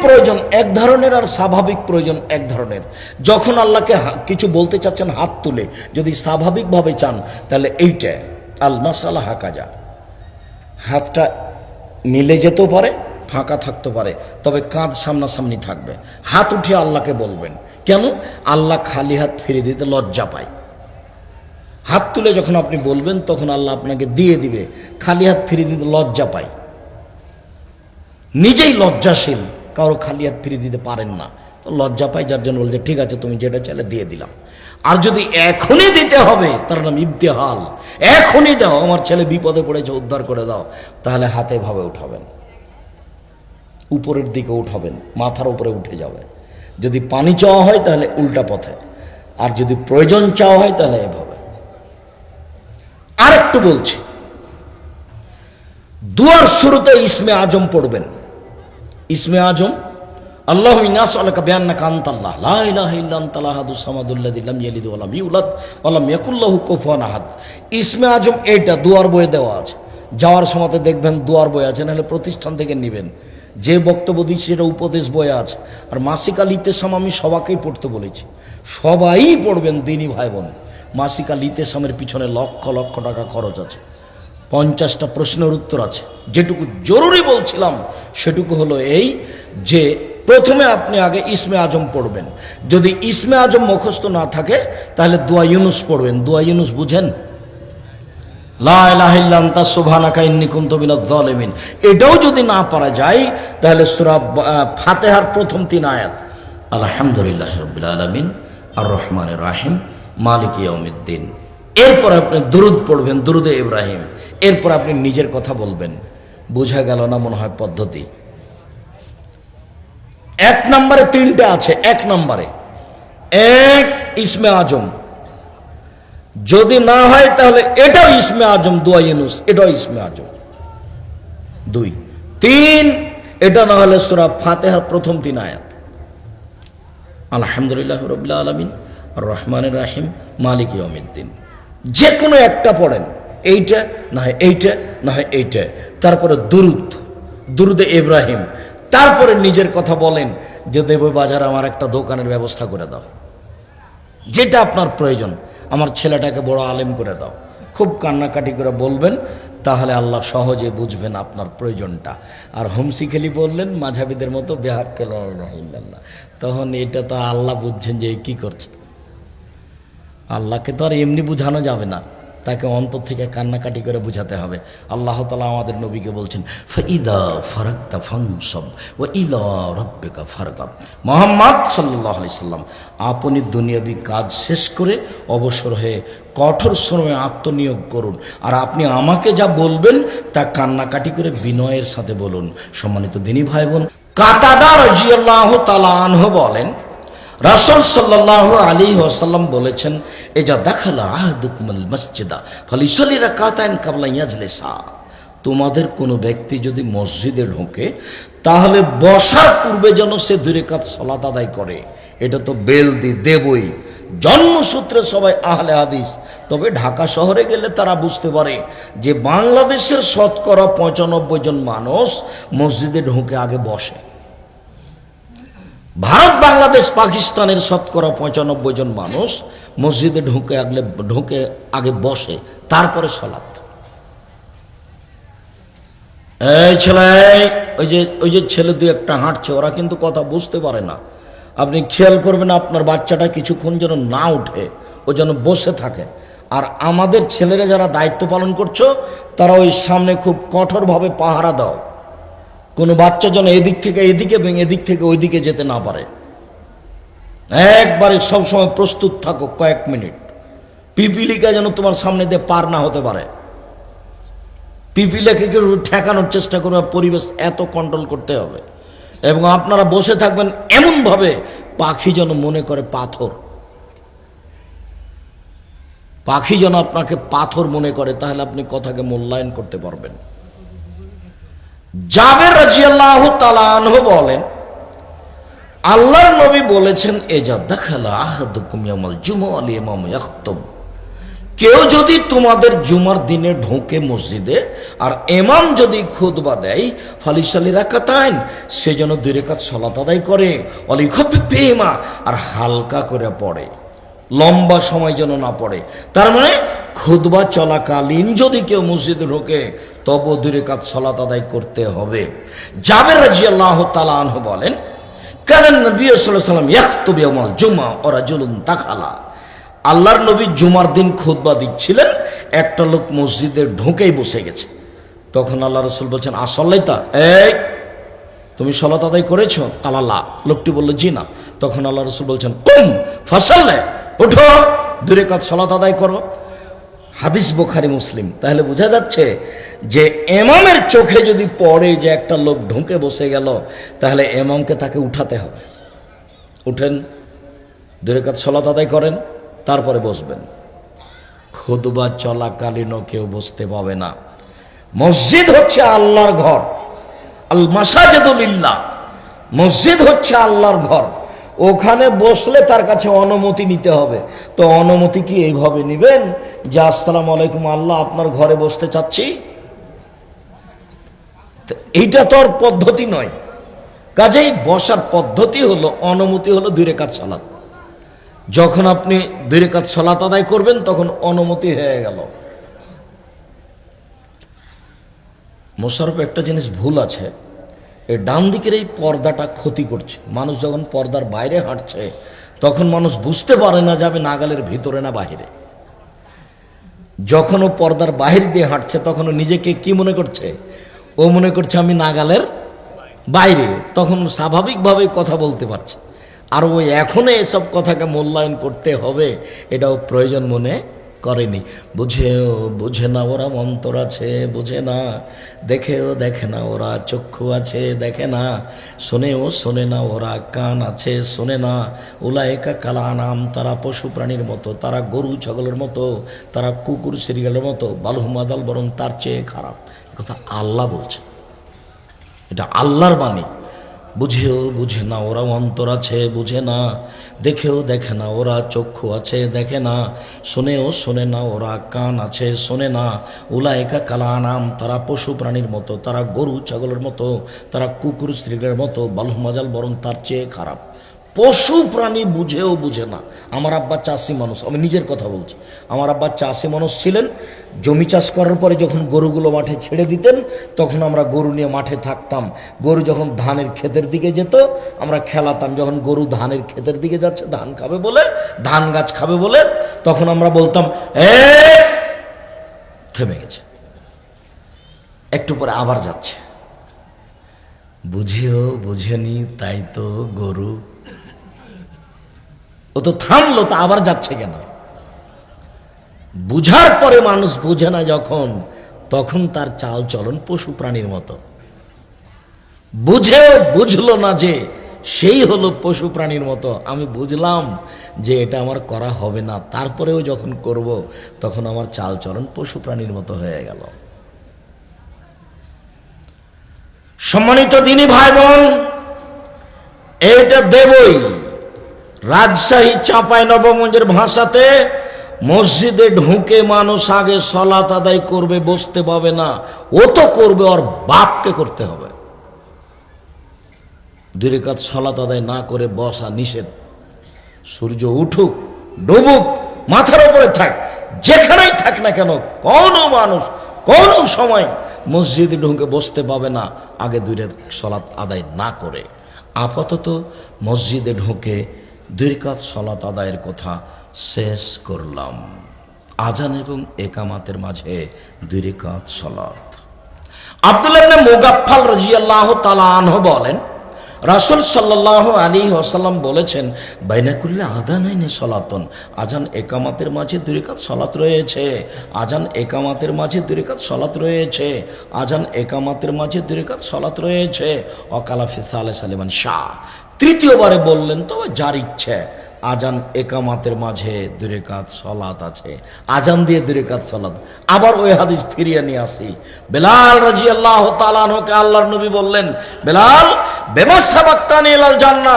প্রয়োজন এক ধরনের আর স্বাভাবিক প্রয়োজন এক ধরনের। যখন আল্লাহকে কিছু বলতে চাচ্ছেন, হাত তুলে যদি স্বাভাবিকভাবে চান, তাহলে এইটা আল মাসালা হাকাজা। হাতটা মিলে যেতেও পারে, ফাঁকা থাকতে পারে, তবে কাঁধ সামনাসামনি থাকবে। হাত উঠিয়ে আল্লাহকে বলবেন। কেন? আল্লাহ খালি হাত ফিরে দিতে লজ্জা পায়। হাত তুলে যখন আপনি বলবেন, তখন আল্লাহ আপনাকে দিয়ে দিবে। খালি হাত ফিরে দিতে লজ্জা পায়। নিজেই লজ্জাশীল। কারও খালি হাত ফিরে দিতে পারেন না। তো লজ্জা পায়, যার জন্য বলছে, ঠিক আছে, তুমি যেটা চাইলে দিয়ে দিলাম। আর যদি এখনই দিতে হবে, তার নাম ইবতেহাল। এখনই দাও, আমার ছেলে বিপদে পড়েছে, উদ্ধার করে দাও। তাহলে হাতে ভাবে উঠাবেন। উপরের দিকে উঠাবেন, মাথার উপরে উঠে যাবে। যদি পানি চাওয়া হয়, তাহলে উল্টা পথে। আর যদি প্রয়োজন চাওয়া হয়, তাহলে এভাবে। আর একটু বলছি, দুয়ার শুরুতে ইসমে আজম পড়বেন। ইসমে আজম, আল্লাহ ইনাস আলাকা বিয়ান্না কান্তাল্লাহ লা ইলাহা ইল্লা আনতা লাহাদু সামাদুল্লাযী লাম ইয়ালিদ ওয়া লাম ইউলাদ ওয়া লাম ইয়াকুল লাহু কুফুয়ান আহাদ। ইসমে আজম এটা দুয়ার বইয়ে দেওয়া আছে। যাওয়ার সময়তে দেখবেন দুয়ার বই আছে, নাহলে প্রতিষ্ঠান থেকে নেবেন। যে বক্তব্য দিচ্ছি সেটা উপদেশ বইয়ে আছে। আর মাসিক আল ইতেসাম আমি সবাকেই পড়তে বলেছি। সবাই পড়বেন দিনী ভাই বোন। মাসিক আল ইতেসামের পিছনে লক্ষ লক্ষ টাকা খরচ আছে। পঞ্চাশটা প্রশ্নের উত্তর আছে। যেটুকু জরুরি বলছিলাম, সেটুকু হলো এই যে প্রথমে আপনি আগে ইসমে আজম পড়বেন। যদি ইসমে আজম মুখস্থ না থাকে, তাহলে দোয়া ইউনুস পড়বেন। দোয়া ইউনুস বুঝেন? এটাও যদি না পারা যায়, তাহলে সুরা ফাতেহার প্রথম তিন আয়াত। আলহামদুলিল্লাহ রবিল আলমিন আর রহমান রাহিম, মালিক ইয়মিদ্দিন এরপর আপনি দুরুদ পড়বেন, দুরুদে ইব্রাহিম। এরপর আপনি নিজের কথা বলবেন। বোঝা গেল না মনে হয় পদ্ধতি। এক নম্বরে তিনটে আছে, এক নম্বরে। এক ইসমে আজম। যদি না হয় তাহলে এটাও ইসমে আজম, দোয়া ইউনুস, এটাও ইসমে আজম। দুই। তিন, এটা না হলে সুরা ফাতেহার প্রথম তিন আয়াত। আলহামদুলিল্লাহ রবিল্লা আলমিন রহমানের রাহিম, মালিক ইয়মিদ্দিন যে কোনো একটা পড়েন। এইটা না হয় এইটা, না হয় এইটা। তারপরে দুরুদ, দুরুদে ইব্রাহিম। তারপরে নিজের কথা বলেন যে, দেব বাজার আমার একটা দোকানের ব্যবস্থা করে দাও। যেটা আপনার প্রয়োজন। আমার ছেলেটাকে বড় আলেম করে দাও। খুব কান্নাকাটি করে বলবেন, তাহলে আল্লাহ সহজে বুঝবেন আপনার প্রয়োজনটা। আর হোমসি খেলি বললেন, মাঝাবিদের মতো বেহাক কেল তখন এটা তো আল্লাহ বুঝছেন যে কি করছে? আল্লাহকে তো আর এমনি বুঝানো যাবে না। তাকে অন্তর থেকে কান্নাকাটি করে বুঝাতে হবে। আল্লাহ তালা আমাদের নবীকে বলছেন, ফইদা ফারাক্তা ফাংসব ও রব্বেকা মোহাম্মদ সাল্লাহ সাল্লাম, আপনি দুনিয়াবি কাজ শেষ করে অবসর হয়ে কঠোর শ্রমে আত্মনিয়োগ করুন। আর আপনি আমাকে যা বলবেন তা কান্নাকাটি করে বিনয়ের সাথে বলুন। সম্মানিত দিনী ভাই বোন কাতাদা রাজিয়াল্লাহ তালা আনহ বলেন রাসুল সাল্লাহ আলী ওসাল্লাম বলেছেন এ যা দেখালা আহদুকুমল মসজিদা ফলিসলিরা কাতায়ন কাবলা ইয়াজলেসা। তোমাদের কোনো ব্যক্তি যদি মসজিদে ঢোকে, তাহলে বসার পূর্বে যেন সে দূরে কাত সলাত আদায় করে। এটা তো বেল দি দেবই। জন্মসূত্রে সবাই আহলে হাদিস। তবে ঢাকা শহরে গেলে তারা বুঝতে পারে যে বাংলাদেশের শতকরা পঁচানব্বই জন মানুষ মসজিদে ঢোকে আগে বসে। ভারত, বাংলাদেশ, পাকিস্তানের শতকরা পঁচানব্বই জন মানুষ মসজিদে ঢুকে আগলে, ঢুকে আগে বসে, তারপরে সলাৎ। এই ছেলে, ওই যে ওই যে ছেলে দু একটা হাঁটছে, ওরা কিন্তু কথা বুঝতে পারে না। আপনি খেয়াল করবেন আপনার বাচ্চাটা কিছুক্ষণ যেন না উঠে, ও যেন বসে থাকে। আর আমাদের ছেলেরা যারা দায়িত্ব পালন করছ, তারা ওই সামনে খুব কঠোরভাবে পাহারা দাও। কোনো বাচ্চা যেন এদিক থেকে এদিকে এবং এদিক থেকে ওইদিকে যেতে না পারে। একবারে সবসময় প্রস্তুত থাকো কয়েক মিনিট। পিপিলিকা যেন তোমার সামনে দিয়ে পার না হতে পারে। পিপিলাকে ঠেকানোর চেষ্টা করবে, পরিবেশ এত কন্ট্রোল করতে হবে। এবং আপনারা বসে থাকবেন এমনভাবে, পাখি যেন মনে করে পাথর। পাখি যেন আপনাকে পাথর মনে করে, তাহলে আপনি কথাকে মূল্যায়ন করতে পারবেন। জাবের রাজিয়াল্লাহ তালানহ বলেন, আল্লাহর নবী বলেছেন, এজা দেখালা আহাদুকুম ইয়ামাল জুমু আল ইমাম ইয়াখতুব। কেউ যদি তোমাদের জুমার দিনে ঢোকে মসজিদে, আর এমাম যদি খুদবা দেয় ফালিশালি রাখাতাইন সে যেন দুই রেখাত সলাত আদায় করে অলি অলিখপি পেমা আর হালকা করে পড়ে, লম্বা সময় যেন না পড়ে। তার মানে খুদবা চলাকালীন যদি কেউ মসজিদে ঢোকে তবু দুই রেখাত সলাত আদায় করতে হবে। জাবের রাজি আল্লাহ তালাহ বলেন কেন নবী সাল্লাম ইয়াকতবি আমল জুমা ওরা জুলুন তাখালা আল্লাহর নবী জুমার দিন খুতবা দিচ্ছিলেন, একটা লোক মসজিদে ঢুকেই বসে গেছে। তখন আল্লাহ রসুল বলছেন আসল্লাই তা, এই, তুমি সলাত আদায় করেছ? কালাল্লা লোকটি বলল, জি না। তখন আল্লাহ রসুল বলছেন, কুম, ফসল্লে উঠো দূরে কাজ সলাত আদায় করো। হাদিস বোখারি মুসলিম। তাহলে বোঝা যাচ্ছে যে এমামের চোখে যদি পড়ে যে একটা লোক ঢুকে বসে গেল, তাহলে এমামকে তাকে উঠাতে হবে। উঠেন, দূরে কাজ সলাত আদায় করেন, তারপরে বসবেন। খুদবা চলাকালীনও কেউ বসতে পাবে না। মসজিদ হচ্ছে আল্লাহর ঘর। আল মাসাজেদুলিল্লাহ মসজিদ হচ্ছে আল্লাহর ঘর। ওখানে বসলে তার কাছে অনুমতি নিতে হবে। তো অনুমতি কি এইভাবে নেবেন? যে, আসসালামু আলাইকুম, আল্লাহ আপনার ঘরে বসতে চাচ্ছি। এইটা তো আর পদ্ধতি নয়। কাজেই বসার পদ্ধতি হলো, অনুমতি হলো দূরে কাজ সালাত। যখন আপনি দুই রেখাত সলাত আদায় করবেন, তখন অনুমতি হয়ে গেল। মোশারফ একটা জিনিস ভুল আছে। এই ডান দিকের এই পর্দাটা ক্ষতি করছে। মানুষ যখন পর্দার বাইরে হাঁটছে, তখন মানুষ বুঝতে পারে না যাবে নাগালের ভিতরে না বাহিরে। যখন ও পর্দার বাহির দিয়ে হাঁটছে, তখনও ও নিজেকে কি মনে করছে? ও মনে করছে আমি নাগালের বাইরে। তখন স্বাভাবিকভাবে কথা বলতে পারছে। আর ওই এখনও এসব কথাকে মূল্যায়ন করতে হবে, এটাও প্রয়োজন মনে করেনি। বুঝেও বুঝে না ওরা অন্তর আছে, বুঝে না। দেখেও দেখে না ওরা চক্ষু আছে, দেখে না। শোনেও শোনে না ওরা কান আছে, শোনে না। উলায়কা কালা নাম তারা পশু প্রাণীর মতো, তারা গরু ছাগলের মতো, তারা কুকুর সিরিয়ালের মতো বালুহমাদাল বরং তার চেয়ে খারাপ। কথা আল্লাহ বলছে। এটা আল্লাহর বাণী। বুঝেও বুঝে না, ওরাও অন্তর আছে, বুঝে না। দেখেও দেখে না, ওরা চক্ষু আছে, দেখে না। শোনেও শোনে না, ওরা কান আছে, শোনে না। উলায়কা কালা নাম তারা পশু প্রাণীর মতো, তারা গরু, ছাগলের মতো, তারা কুকুর, স্ত্রীদের মতো, বালহ মাজাল বরং তার চেয়ে খারাপ। পশু প্রাণী বুঝেও বুঝে না। আমার আব্বা চাষি মানুষ, আমি নিজের কথা বলছি। আমার আব্বা চাষি মানুষ ছিলেন, জমি চাষ করার পরে যখন গরুগুলো মাঠে ছেড়ে দিতেন, তখন আমরা গরু নিয়ে মাঠে থাকতাম। গরু যখন ধানের ক্ষেতের দিকে যেত, আমরা খেলাতাম। যখন গরু ধানের ক্ষেতের দিকে যাচ্ছে, ধান খাবে বলে, ধান গাছ খাবে বলে, তখন আমরা বলতাম, এ, থেমে গেছে। একটু পরে আবার যাচ্ছে। বুঝেও বুঝেনি, তাই তো গরু ও তো থামলো, তা আবার যাচ্ছে কেন? বুঝার পরে মানুষ বুঝে না যখন, তখন তার চাল চলন পশু প্রাণীর মতো। বুঝেও বুঝলো না যে সেই হলো পশু প্রাণীর মতো। আমি বুঝলাম যে এটা আমার করা হবে না। তারপরেও যখন করব, তখন আমার চাল চলন পশু প্রাণীর মতো হয়ে গেল। সম্মানিত দিনী ভাই বোন এটা দেবই। রাজশাহী চাঁপাই নবমঞ্জের ভাষাতে, মসজিদে ঢুকে মানুষ আগে সলাত আদায় করবে, বসতে পাবে না। ও তো করবে, ওর বাপকে করতে হবে। দুই কাজ সলাত আদায় না করে বসা নিষেধ। সূর্য উঠুক, ডুবুক, মাথার উপরে থাক, যেখানেই থাক না কেন, কোনো মানুষ, কোনো সময় মসজিদে ঢুকে বসতে পাবে না, আগে রেখাত সলাত আদায় না করে। আপাতত মসজিদে ঢুকে দুই কাত সলাত আদায়ের কথা শেষ করলাম। আজান এবং একামাতের মাঝে দুই সলাত আব্দুল্লাহ ইবনে মুগাফফাল রাদিয়াল্লাহু তাআলা আনহু বলেন, রাসূল সাল্লাল্লাহু আলাইহি ওয়াসাল্লাম বলেছেন, বাইনাকুল্লা আদানাইনে সলাতন। আজান একামাতের মাঝে দুই রাকাত সালাত রয়েছে। আজান একামাতের মাঝে দুই রাকাত সালাত রয়েছে। আজান একামাতের মাঝে দুই রাকাত সালাত রয়েছে। অকালা ফি সালিস আলিমান শাহ। তৃতীয়বারে বললেন, তবে যার ইচ্ছে, আজান একামাতের মাঝে দূরে কাত সলাত আছে। আজান দিয়ে দূরে কাত সলাত আবার ওই হাদিস ফিরিয়ে নিয়ে আসি। বেলাল রাজি আল্লাহ তালানহকে আল্লাহর নবী বললেন, বেলাল বেমাসাবাক্তানি এলাল জান্না।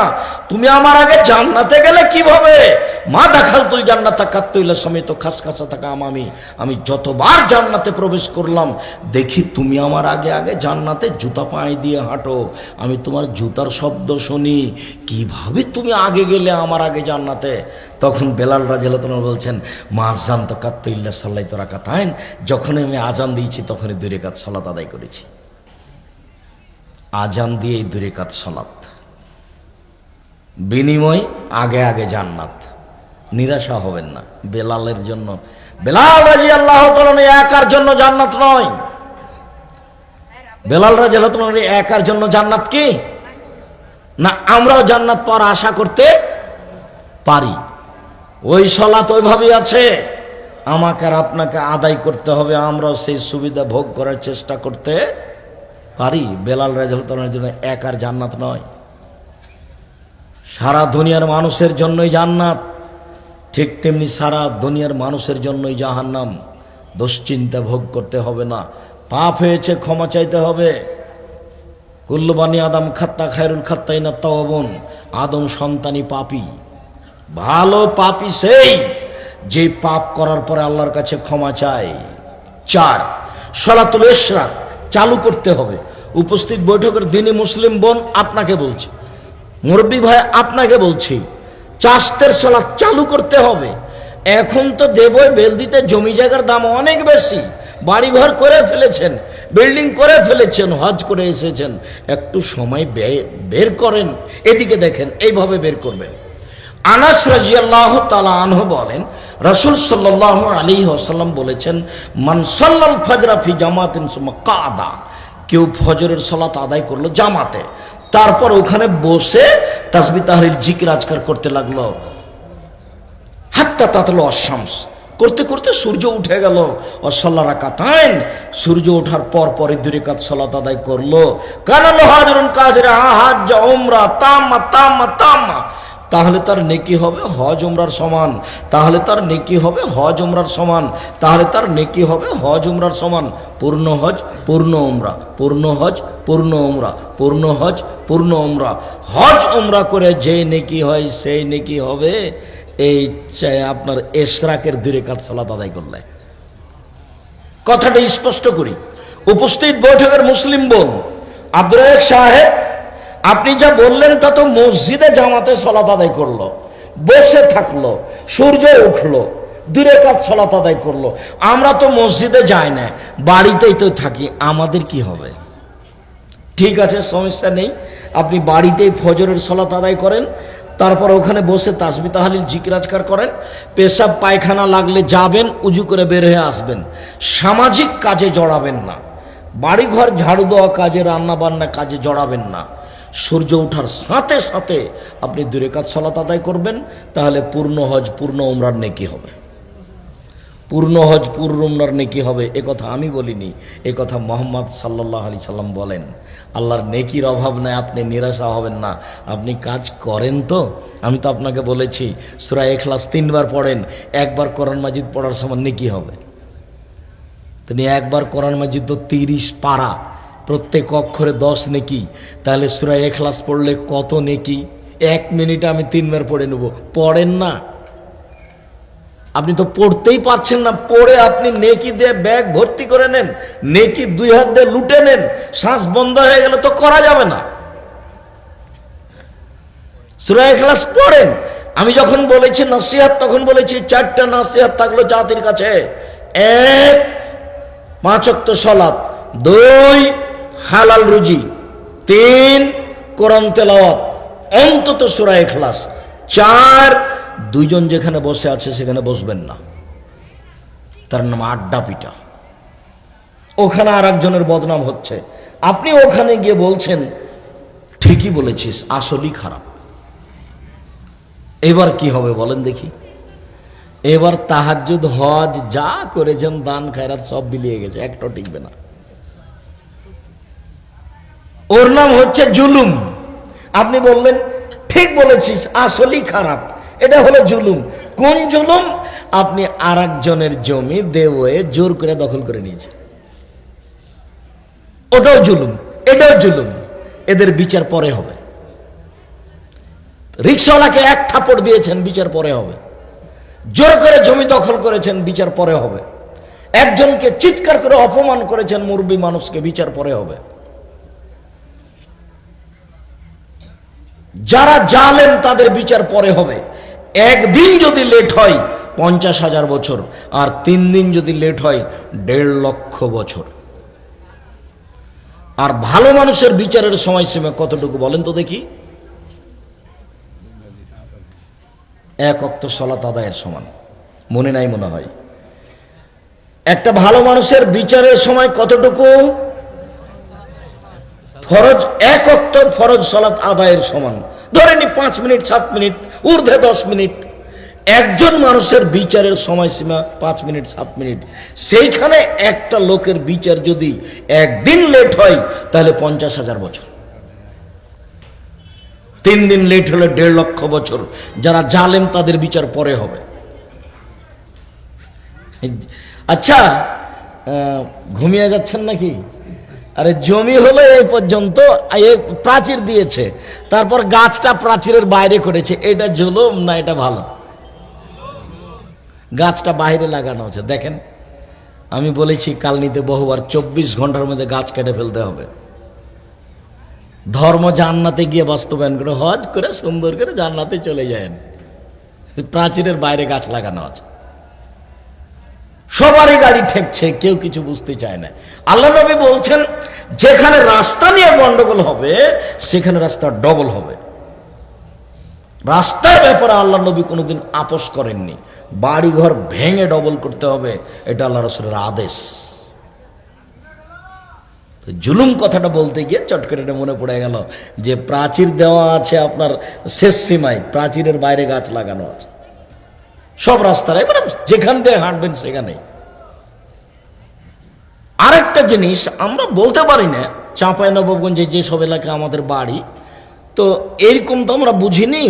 তুমি আমার আগে জান্নাতে গেলে কীভাবে? মা দেখাল তুই জান্নাতা কাত্তইলা সমেত খাস খাসা থাকা আমি আমি। যতবার জান্নাতে প্রবেশ করলাম, দেখি তুমি আমার আগে আগে জান্নাতে জুতা পায়ে দিয়ে হাঁটো। আমি তোমার জুতার শব্দ শুনি, কীভাবে তুমি আগে গেলে আমার আগে জান্নাতে? তখন বেলাল রাজেলতন বলছেন, মা আজান তো কাত্তইল্লা সাল্লাই তোরা রাখা তাইন যখন আমি আজান দিয়েছি, তখনই দুই রেখাত সালাত আদায় করেছি। আজান দিয়ে এই দুই রেখাত সালাত বিনিময়, আগে আগে জান্নাত। নিরাশা হবেন না। বেলালের জন্য, বেলাল রাজি আল্লাহ একার জন্য জান্নাত নয়। বেলাল রাজি আল্লাহ একার জন্য জান্নাত কি? না, আমরাও জান্নাত পাওয়ার আশা করতে পারি। ওই সলাত ওইভাবেই আছে। আমাকে আর আপনাকে আদায় করতে হবে। আমরাও সেই সুবিধা ভোগ করার চেষ্টা করতে পারি, বেলাল রাজাল জন্য এক আর জান্নাত নয়। সারা দুনিয়ার মানুষের জন্যই জান্নাত। ঠিক তেমনি সারা দুনিয়ার মানুষের জন্যই জাহান্নাম। দুশ্চিন্তা ভোগ করতে হবে না। পাপ হয়েছে, ক্ষমা চাইতে হবে। কুল্লবানি আদম খাত্তা খায়রুল খাত্তাই না তবন আদম সন্তানই পাপি। ভালো পাপি সেই যে পাপ করার পরে আল্লাহর কাছে ক্ষমা চায়। চার, সলাতুল ইশরাক চালু করতে হবে। উপস্থিত বৈঠকের দিনী মুসলিম বোন আপনাকে বলছি, মুরব্বী ভাই আপনাকে বলছি চাষতের সলাদ চালু করতে হবে। এখন তো দেবই বেলদিতে জমি জায়গার দাম অনেক বেশি। বাড়িঘর করে ফেলেছেন, বিল্ডিং করে ফেলেছেন, হজ করে এসেছেন। একটু সময় বের করেন, এদিকে দেখেন, এইভাবে বের করবেন। আনাস রাজিয়াল্লাহ তালা আনহ বলেন, রসুল সাল্লাহ আলী আসাল্লাম বলেছেন মানসাল্লাল ফজরা ফি জামাতিন সুম্মা কাদা। কেউ ফজরের সলাত আদায় করল জামাতে। তারপর ওখানে বসে তাসবি তাহরির জিকির আজকার করতে লাগল। হাত্তা তাতলো অশামস করতে করতে সূর্য উঠে গেল। অসল্লা রাকাতাইন। সূর্য ওঠার পর পরে দুই রেখাত সলাত আদায় করল। কানাল হাজরুন কাজরে হাজ ওমরা তাম্মা তাম্মা তাম্মা। তাহলে তার নেকি হবে হজ উমরার সমান। তাহলে তার নেকি হবে হজ উমরার সমান। তাহলে তার নেকি হবে হজ উমরার সমান। পূর্ণ হজ, পূর্ণ উমরা। পূর্ণ হজ, পূর্ণ উমরা। পূর্ণ হজ, পূর্ণ উমরা। হজ উমরা করে যে নেকি হয় সেই নেকি হবে এই আপনার এশরাকের দূরে কাজ সালাত আদায় করলে। কথাটা স্পষ্ট করি। উপস্থিত বৈঠকের মুসলিম বোন আব্দুল সাহেব আপনি যা বললেন তা তো মসজিদে জামাতে সলাত আদায় করল, বসে থাকল, সূর্য উঠল, দূরে কাজ সলাত আদায় করল। আমরা তো মসজিদে যাই না, বাড়িতেই তো থাকি, আমাদের কি হবে? ঠিক আছে, সমস্যা নেই। আপনি বাড়িতেই ফজরের সলাত আদায় করেন, তারপর ওখানে বসে তাসবি তাহালিল জিকিরাজকার করেন, পেশাব পায়খানা লাগলে যাবেন, উজু করে বের হয়ে আসবেন। সামাজিক কাজে জড়াবেন না। বাড়িঘর ঝাড়ু দেওয়া কাজে রান্না বান্না কাজে জড়াবেন না। সূর্য ওঠার সাথে সাথে আপনি দূরে কাজ সলাত আদায় করবেন, তাহলে পূর্ণ হজ, পূর্ণ উমরার নেকি হবে। পূর্ণ হজ, পূর্ণ উমরার নেকি হবে, এ কথা আমি বলিনি, এ কথা মোহাম্মদ সাল্লাহ আলি সাল্লাম বলেন। আল্লাহর নেকির অভাব নাই, আপনি নিরাশা হবেন না। আপনি কাজ করেন তো? আমি তো আপনাকে বলেছি, সুরা এখলাস তিনবার পড়েন, একবার কোরআন মাজিদ পড়ার সময় নেকি হবে। তিনি একবার কোরআন মাজিদ তো তিরিশ পারা প্রত্যেক অক্ষরে দশ নেকি। তাহলে সুরা এখলাস পড়লে কত নেকি? এক মিনিটে আমি তিনবার পড়ে নেব। পড়েন না। আপনি তো পড়তেই পাচ্ছেন না। পড়ে আপনি নেকি দিয়ে ব্যাগ ভর্তি করে নেন, নেকি দুই হাত দিয়ে লুটে নেন, শ্বাস বন্ধ হয়ে গেলে তো করা যাবে না। সুরায় ক্লাস পড়েন। আমি যখন বলেছি নসিহাত, তখন বলেছি চারটা নসিহাত থাকল জাতির কাছে। এক পাঁচক্ত সলাপ দুই হালাল রুজি। তিন, কোরআন তেলাওয়াত, অন্তত সুরায় ক্লাস চার, দুইজন যেখানে বসে আছে সেখানে বসবেন না। তার নাম আড্ডা পিটা। ওখানে আর একজনের বদনাম হচ্ছে। আপনি ওখানে গিয়ে বলছেন, ঠিকই বলেছিস, আসলই খারাপ। এবার কি হবে বলেন দেখি। এবার তাহাজ্জুদ, হজ যা করেছেন, দান, খায়রাত সব বিলিয়ে গেছে একটাও টিকবে না। ওর নাম হচ্ছে জুলুম। আপনি বললেন, ঠিক বলেছিস, আসলই খারাপ। এটা হলো জুলুম। কোন জুলুম? আপনি আর একজনের জমি দেওয়ে জোর করে দখল করে নিয়েছেন। ওটাও জুলুম, এটাও জুলুম। এদের বিচার পরে হবে। রিক্সাওয়ালাকে এক থাপড় দিয়েছেন, বিচার পরে হবে। জোর করে জমি দখল করেছেন, বিচার পরে হবে। একজনকে চিৎকার করে অপমান করেছেন মুরবি মানুষকে, বিচার পরে হবে। যারা জালেন তাদের বিচার পরে হবে। একদিন যদি লেট হয়, পঞ্চাশ হাজার বছর, আর তিন দিন যদি লেট হয়, দেড় লক্ষ বছর। আর ভালো মানুষের বিচারের সময়সীমা কতটুকু বলেন তো দেখি? এক অক্ত সলাত আদায়ের সমান। মনে নাই মনে হয়। একটা ভালো মানুষের বিচারের সময় কতটুকু? ফরজ, এক অক্ত ফরজ সলাত আদায়ের সমান। ধরে নি পাঁচ মিনিট, সাত মিনিট, ঊর্ধ্বে দশ মিনিট। একজন মানুষের বিচারের সময়সীমা পাঁচ মিনিট, সাত মিনিট। সেইখানে একটা লোকের বিচার যদি একদিন লেট হয়, তাহলে পঞ্চাশ হাজার বছর। তিন দিন লেট হলে দেড় লক্ষ বছর। যারা জালেম, তাদের বিচার পরে হবে। আচ্ছা ঘুমিয়ে যাচ্ছেন নাকি? আরে জমি হলো এই পর্যন্ত প্রাচীর দিয়েছে। তারপর গাছটা প্রাচীরের বাইরে করেছে। এটা জুলুম না এটা ভালো? গাছটা বাইরে লাগানো আছে। দেখেন, আমি বলেছি কালনিতে বহুবার চব্বিশ ঘণ্টার মধ্যে গাছ কেটে ফেলতে হবে। ধর্ম জান্নাতে গিয়ে বাস্তবায়ন করে, হজ করে, সুন্দর করে জান্নাতে চলে যায়। প্রাচীরের বাইরে গাছ লাগানো আছে। সবারই গাড়ি ঠেকছে, কেউ কিছু বুঝতে চায় না। আল্লাহ নবী বলছেন, যেখানে রাস্তা নিয়ে গন্ডগোল হবে, সেখানে রাস্তা ডবল হবে। রাস্তার ব্যাপারে আল্লাহ নবী কোনোদিন আপোষ করেননি। বাড়ি ঘর ভেঙে ডবল করতে হবে, এটা আল্লাহ রসুলের আদেশ। জুলুম কথাটা বলতে গিয়ে চট করে এটা মনে পড়ে গেল যে প্রাচীর দেওয়া আছে আপনার শেষ সীমায়, প্রাচীরের বাইরে গাছ লাগানো আছে। সব রাস্তার, এবারে যেখান দিয়ে হাঁটবেন সেখানে আরেকটা জিনিস, আমরা বলতে পারি না, চাঁপাই নবাবগঞ্জে যেসব এলাকা আমাদের বাড়ি, তো এরকম তো আমরা বুঝিনি,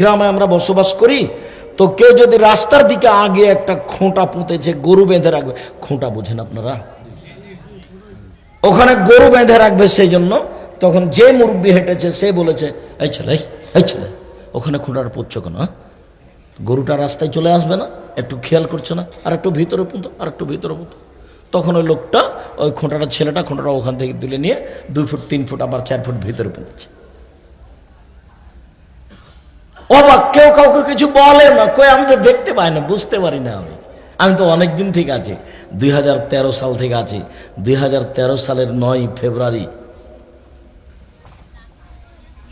গ্রামে আমরা বসবাস করি, তো কেউ যদি রাস্তার দিকে আগে একটা খোঁটা পুঁতেছে, গরু বেঁধে রাখবে, খোঁটা বুঝেন আপনারা ওখানে গরু বেঁধে রাখবে সেই জন্য তখন যে মুরব্বী হেঁটেছে, সে বলেছে, এই ছেলে এই ছেলে, ওখানে খোঁটাটা পুঁতছো কেন হ্যাঁ? গরুটা রাস্তায় চলে আসবে না, একটু খেয়াল করছে না, আর একটু ভিতরে পুঁতো, আর একটু ভিতরে পুঁতো। তখন ওই লোকটা, ওই খোঁটাটা, ছেলেটা খোঁটাটা ওখান থেকে তুলে নিয়ে দুই ফুট, তিন ফুট, আবার চার ফুট ভিতরে পুঁতেছে। অবাক, কেউ কাউকে কিছু বলে না, কই আমি তো দেখতে পাই না, বুঝতে পারি না আমি। আমি তো অনেক দিন থেকে আছি, দুই হাজার তেরো সাল থেকে আছি, দুই হাজার তেরো সালের নয় ফেব্রুয়ারি।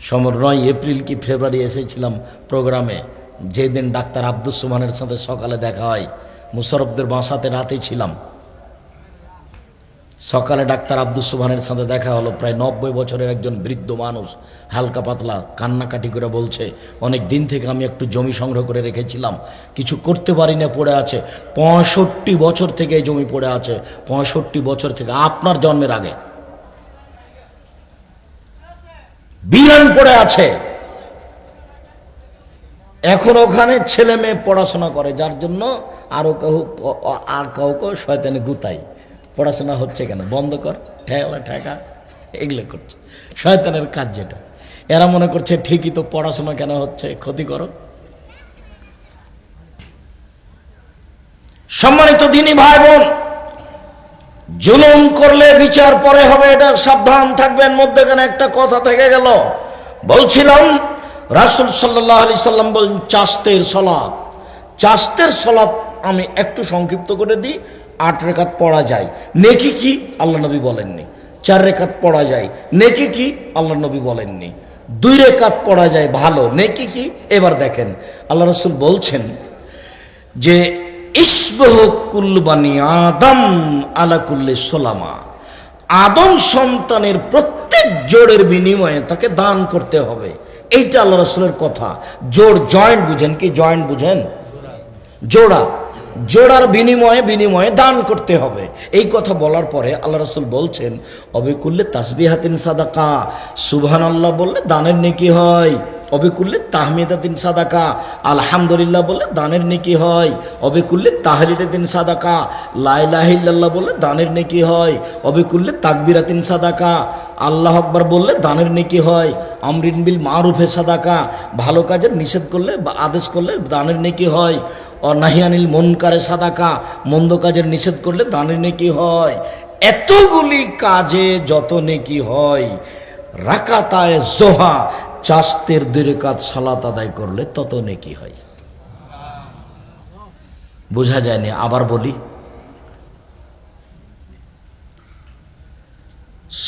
সমর নয় এপ্রিল কি ফেব্রুয়ারি এসেছিলাম প্রোগ্রামে। যেদিন ডাক্তার আব্দুল সুমানের সাথে সকালে দেখা হয়, মুশারফদের বাসাতে রাতে ছিলাম। সকালে ডাক্তার আব্দুল সুবহানের সাথে দেখা হলো, প্রায় নব্বই বছরের একজন বৃদ্ধ মানুষ হালকা পাতলা কান্নাকাটি করে বলছে, অনেক দিন থেকে আমি একটু জমি সংগ্রহ করে রেখেছিলাম, কিছু করতে পারি না পড়ে আছে। পঁয়ষট্টি বছর থেকে এই জমি পড়ে আছে, পঁয়ষট্টি বছর থেকে আপনার জন্মের আগে। বিরান পড়ে আছে। এখন ওখানে ছেলে মেয়ে পড়াশোনা করে, যার জন্য আরও কেউ আর কাউকে শয়তানে গুতাই পড়াশোনা হচ্ছে কেন? বন্ধ কর, ঠেলা, ঠেকা, এগুলো করছে। শয়তানের কাজ যেটা। এরা মনে করছে, ঠিকই তো পড়াশোনা কেন হচ্ছে? ক্ষতি করো। সম্মানিত দিনী ভাই বোন জুলুম করলে বিচার পরে হবে, এটা সাবধান থাকবেন। মধ্যে মধ্যেখানে একটা কথা থেকে গেল। বলছিলাম রাসুল সাল্লাহ আলি সাল্লাম বলেন, চাস্তের সলাপ চাস্তের সলাপ আমি একটু সংক্ষিপ্ত করে দিই, আট রেখাত পড়া যায়। নেকি কি? আল্লাহ নবী বলেননি। চার রেখাত পড়া যায়। নেকি কি? আল্লাহ নবী বলেননি। দুই রেখাত পড়া যায় ভালো। নেকি কি? এবার দেখেন। আল্লাহ রসুল বলছেন যে, ইসবহ কুলবানি আদম আলাকুল্লে সোলামা। আদম সন্তানের প্রত্যেক জোড়ের বিনিময়ে তাকে দান করতে হবে। এইটা আল্লাহ রসুলের কথা। জোর জয়েন্ট বুঝেন কি জয়েন্ট বুঝেন? জোড়া। জোড়ার বিনিময়ে বিনিময়ে দান করতে হবে। এই কথা বলার পরে আল্লাহ রসুল বলছেন, অবিকুল্লে সাদা কা সুবহান আল্লাহ বললে দানের নেকি হয়। অবিকুল্লে তাহমিদাতিন সাদাকা। আলহামদুলিল্লাহ বলে দানের নেকি হয়। অবিকুল্লে তাহরিদাতিন সাদাকা। লাইলাহিল্লাহ বলে দানের নেকি হয়। অবিকুল্লে তাকবিরাতিন সাদাকা। আল্লাহ আকবার বললে দানের নেকি হয়। আমরিন বিল মারুফে সাদাকা। ভালো কাজের নিষেধ করলে বা আদেশ করলে দানের নেকি হয়। ও নাহিয়ানিল মনকারে সাদাকা। মন্দ কাজের নিষেধ করলে দানের নেকি হয়। এতগুলি কাজে যত নেকি হয়। রাকাতায় জোহা চাস্তের দুই কাজ সালাত আদায় করলে তত নেকি হয়। বোঝা যায়নি, আবার বলি।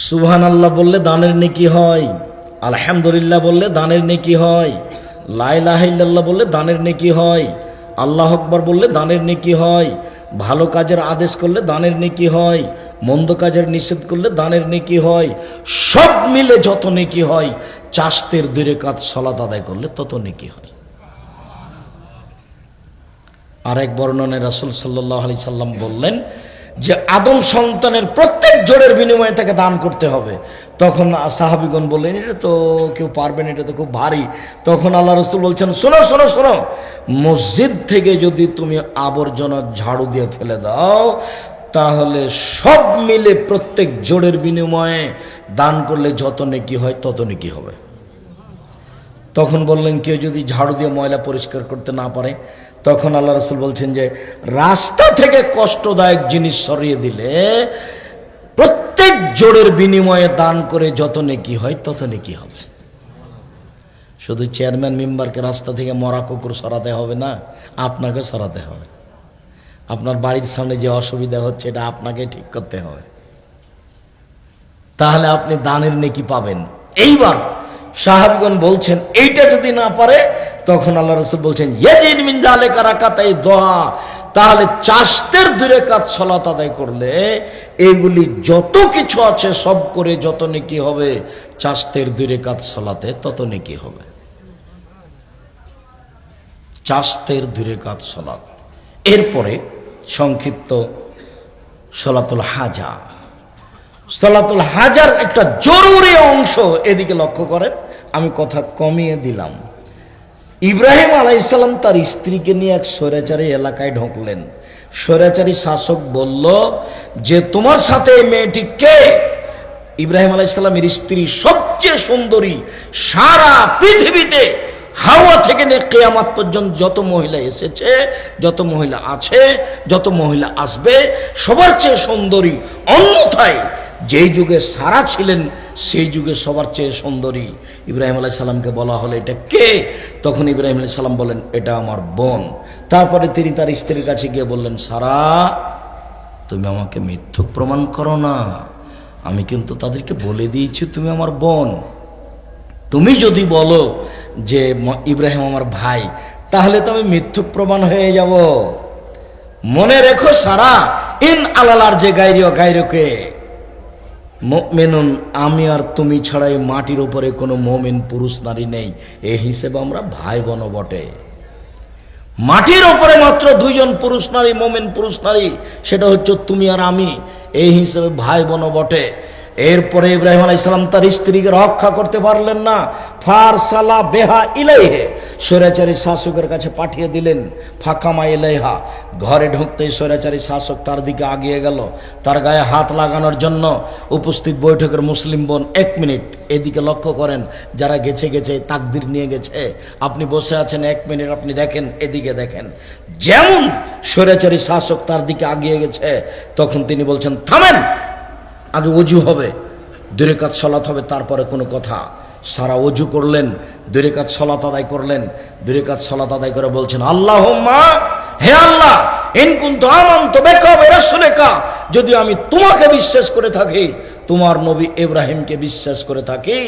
সুবহান আল্লাহ বললে দানের নেকি হয়, আলহামদুলিল্লাহ বললে দানের নেকি হয় লাইলাহিল্লাহ বললে দানের নেকি হয়, আল্লাহ আকবর বললে দানের নেকি হয়, ভালো কাজের আদেশ করলে দানের নেকি হয়, মন্দ কাজের নিষেধ করলে দানের নেকি হয়, সব মিলে যত নেকি হয় চাষতের দূরে কাজ সলাত আদায় করলে তত নেকি হয়। আর এক বর্ণনে রাসুল সাল্লাহ আলি সাল্লাম বললেন যে, আদম সন্তানের প্রত্যেক জোরের বিনিময়ে তাকে দান করতে হবে। তখন সাহাবিগণ বললেন, এটা তো কেউ পারবেন এটা তো খুব ভারী। তখন আল্লাহ রসুল বলছেন, শোনো শোনো শোনো, মসজিদ থেকে যদি তুমি আবর্জনা ঝাড়ু দিয়ে ফেলে দাও, তাহলে সব মিলে প্রত্যেক জোড়ের বিনিময়ে দান করলে যত নেকি হয় তত নেকি হবে। তখন বললেন, কেউ যদি ঝাড়ু দিয়ে ময়লা পরিষ্কার করতে না পারে, তখন আল্লাহ রসুল বলছেন যে, রাস্তা থেকে কষ্টদায়ক জিনিস সরিয়ে দিলে প্রত্যেক জোরের বিনিময়ে দান করে যত নেকি হয় তত নেকি হবে। শুধু চেয়ারম্যান মেম্বারকে রাস্তা থেকে মরা কুকুর সরাতে হবে না, আপনাকে সরাতে হবে। আপনার বাড়ির সামনে যে অসুবিধা হচ্ছে, এটা আপনাকে ঠিক করতে হবে। তাহলে আপনি দানের নেকি পাবেন। এইবার সাহাবগণ বলছেন, এইটা যদি না পারে, তখন আল্লাহ রসুল বলছেন তাহলে চাষতের দূরে কাজ সলাত আদায় করলে এইগুলি যত কিছু আছে সব করে যত নেকি হবে চাষতের দূরে কাজ সলাতে তত নেকি হবে। চাষতের দূরে কাজ সলাত। এরপরে সংক্ষিপ্ত সলাতুল হাজা। সলাতুল হাজার একটা জরুরি অংশ এদিকে লক্ষ্য করেন, আমি কথা কমিয়ে দিলাম। ইব্রাহিম আলাইসাল্লাম তার স্ত্রীকে নিয়ে এক স্বৈরাচারী এলাকায় ঢুকলেন। স্বৈরাচারী শাসক বলল, যে তোমার সাথে মেয়েটি কে? ইব্রাহিম আলাইসাল্লামের স্ত্রী, সবচেয়ে সুন্দরী সারা পৃথিবীতে হাওয়া থেকে নিয়ে কেয়ামাত পর্যন্ত যত মহিলা এসেছে, যত মহিলা আছে, যত মহিলা আসবে, সবার চেয়ে সুন্দরী, অন্যথায় যেই যুগে সারা ছিলেন, সেই যুগে সবার চেয়ে সুন্দরী। ইব্রাহিম আলাই সাল্লামকে বলা হলো, এটা কে? তখন ইব্রাহিম আলাই সাল্লাম বলেন, এটা আমার বোন। তারপরে তিনি তার স্ত্রীর কাছে গিয়ে বললেন, সারা, তুমি আমাকে মিথ্যুক প্রমাণ করো না। আমি কিন্তু তাদেরকে বলে দিয়েছি, তুমি আমার বোন। তুমি যদি বলো যে ইব্রাহিম আমার ভাই, তাহলে তো আমি মিথ্যুক প্রমাণ হয়ে যাব। মনে রেখো, সারা, ইন আলালার যে গাইরিও গাইরকে মেনুন আমি আর তুমি ছাড়াই মাটির উপরে কোনো মোমেন পুরুষ, নারী নেই। এ হিসেবে আমরা ভাই বোন বটে। মাটির ওপরে মাত্র দুইজন পুরুষ নারী, মোমেন পুরুষ নারী, সেটা হচ্ছে তুমি আর আমি। এই হিসেবে ভাই বোন বটে। এরপরে ইব্রাহিম আলাইসালাম তার স্ত্রীকে রক্ষা করতে পারলেন না। ফার সালা বেহা ইলাইহে। স্বৈরাচারী শাসকের কাছে পাঠিয়ে দিলেন ফাঁকামা ইলাইহা। ঘরে ঢুকতেই স্বৈরাচারী শাসক তার দিকে আগিয়ে গেল। তার গায়ে হাত লাগানোর জন্য উপস্থিত বৈঠকের মুসলিম বোন এক মিনিট এদিকে লক্ষ্য করেন, যারা গেছে গেছে তাকদির নিয়ে গেছে। আপনি বসে আছেন এক মিনিট, আপনি দেখেন, এদিকে দেখেন। যেমন স্বৈরাচারী শাসক তার দিকে আগিয়ে গেছে, তখন তিনি বলছেন, থামেন! আগে অজু হবে দূরে কাজ সলাত হবে, তারপরে কোনো কথা। সারা অজু করলেন দূরে কাজ সলাত আদায় করলেন দূরে কাজ সলাত আদায় করে বলছেন আল্লাহ হে আল্লাহ যদি আমি তোমাকে বিশ্বাস করে থাকি, তোমার নবী ইব্রাহিমকে বিশ্বাস করে থাকি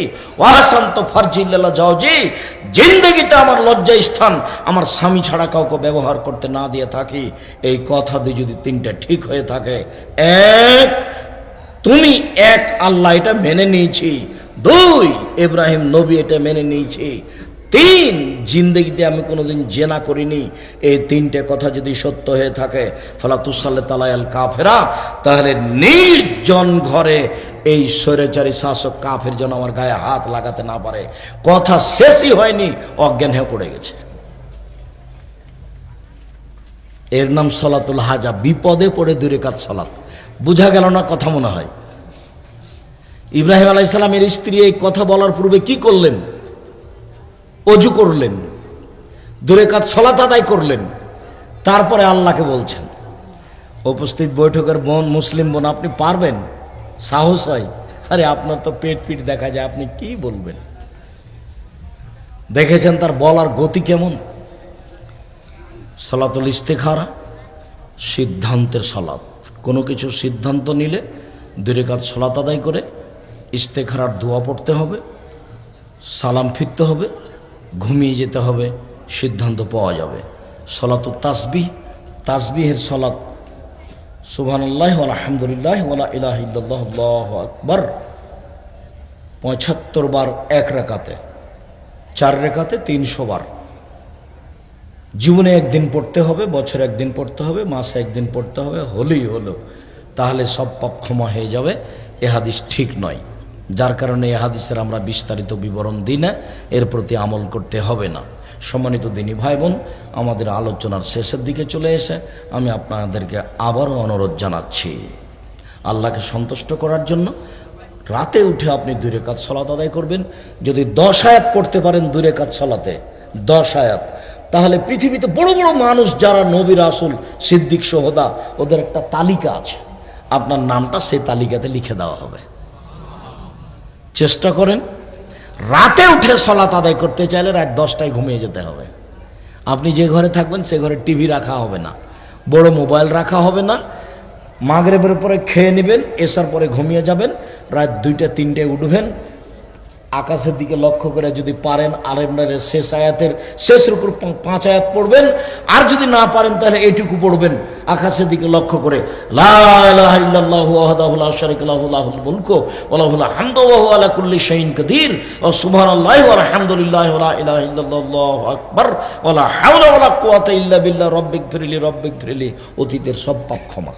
জিন্দগিতে আমার লজ্জা স্থান, আমার স্বামী ছাড়া কাউকে ব্যবহার করতে না দিয়ে থাকি, এই কথা দিয়ে যদি তিনটা ঠিক হয়ে থাকে, এক তুমি এক, আল্লাহ এটা মেনে নিয়েছি। দুই, ইব্রাহিম নবী এটা মেনে নিয়েছি। তিন, জিন্দগিতে আমি কোনোদিন জেনা করিনি। এই তিনটে কথা যদি সত্য হয়ে থাকে ফলাতুসাল্লে তালায়াল কাফেরা, তাহলে নির্জন ঘরে এই স্বৈরাচারী শাসক কাফের যেন আমার গায়ে হাত লাগাতে না পারে। কথা শেষই হয়নি, অজ্ঞান হয়ে পড়ে গেছে। এর নাম সলাতুল হাজা, বিপদে পড়ে দূরে কাজ সলাত। বুঝা গেল না কথা মনে হয়। ইব্রাহিম আলাইসালামের স্ত্রী এই কথা বলার পূর্বে কি করলেন? অজু করলেন। দূরে কাজ সলাত আদায় করলেন। তারপরে আল্লাহকে বলছেন, উপস্থিত বৈঠকের বোন মুসলিম বোন, আপনি পারবেন? সাহস হয়? আরে, আপনার তো পেট পিট দেখা যায়, আপনি কি বলবেন? দেখেছেন তার বলার গতি কেমন? সলাতুল ইস্তেখারা, সিদ্ধান্তের সলাৎ। কোনো কিছু সিদ্ধান্ত নিলে দূরে কাজ সলাত আদায় করে, ইস্তেখারার দোয়া পড়তে হবে, সালাম ফিরতে হবে, ঘুমিয়ে যেতে হবে, সিদ্ধান্ত পাওয়া যাবে। সলাত তাসবিহ, তাসবিহের সলাত সুবহানাল্লাহ আলহামদুলিল্লাহ ইল্লাল্লাহ, আল্লাহু পঁচাত্তর বার এক রেখাতে চার রেখাতে তিনশো বার। জীবনে একদিন পড়তে হবে, বছরে একদিন পড়তে হবে, মাসে একদিন পড়তে হবে, হলেই হলো। তাহলে সব পাপ ক্ষমা হয়ে যাবে। এ হাদিস ঠিক নয়। যার কারণে এ হাদিসের আমরা বিস্তারিত বিবরণ দিই না, এর প্রতি আমল করতে হবে না। সম্মানিত দিনী ভাই বোন আমাদের আলোচনার শেষের দিকে চলে এসে আমি আপনাদেরকে আবারও অনুরোধ জানাচ্ছি, আল্লাহকে সন্তুষ্ট করার জন্য রাতে উঠে আপনি দুই কাজ সলাত আদায় করবেন। যদি দশ আয়াত পড়তে পারেন দুই কাজ সলাতে, দশ আয়াত। তাহলে পৃথিবীতে বড় বড় মানুষ যারা নবী রাসুল সিদ্দিক সোহদা, ওদের একটা তালিকা আছে। আপনার নামটা সেই তালিকাতে লিখে দেওয়া হবে। চেষ্টা করেন। রাতে উঠে সলাত আদায় করতে চাইলে রাত দশটায় ঘুমিয়ে যেতে হবে। আপনি যে ঘরে থাকবেন, সে ঘরে টিভি রাখা হবে না। বড় মোবাইল রাখা হবে না। মাগরেবের পরে খেয়ে নেবেন, এসার পরে ঘুমিয়ে যাবেন। রাত দুইটা তিনটে উঠবেন। আকাশের দিকে লক্ষ্য করে যদি পারেন আরেমনারের শেষ আয়াতের শেষ রুকুর পাঁচ আয়াত পড়বেন। আর যদি না পারেন, তাহলে এটুকু পড়বেন। আকাশের দিকে লক্ষ্য করে অতীতের সব পাপ ক্ষমা।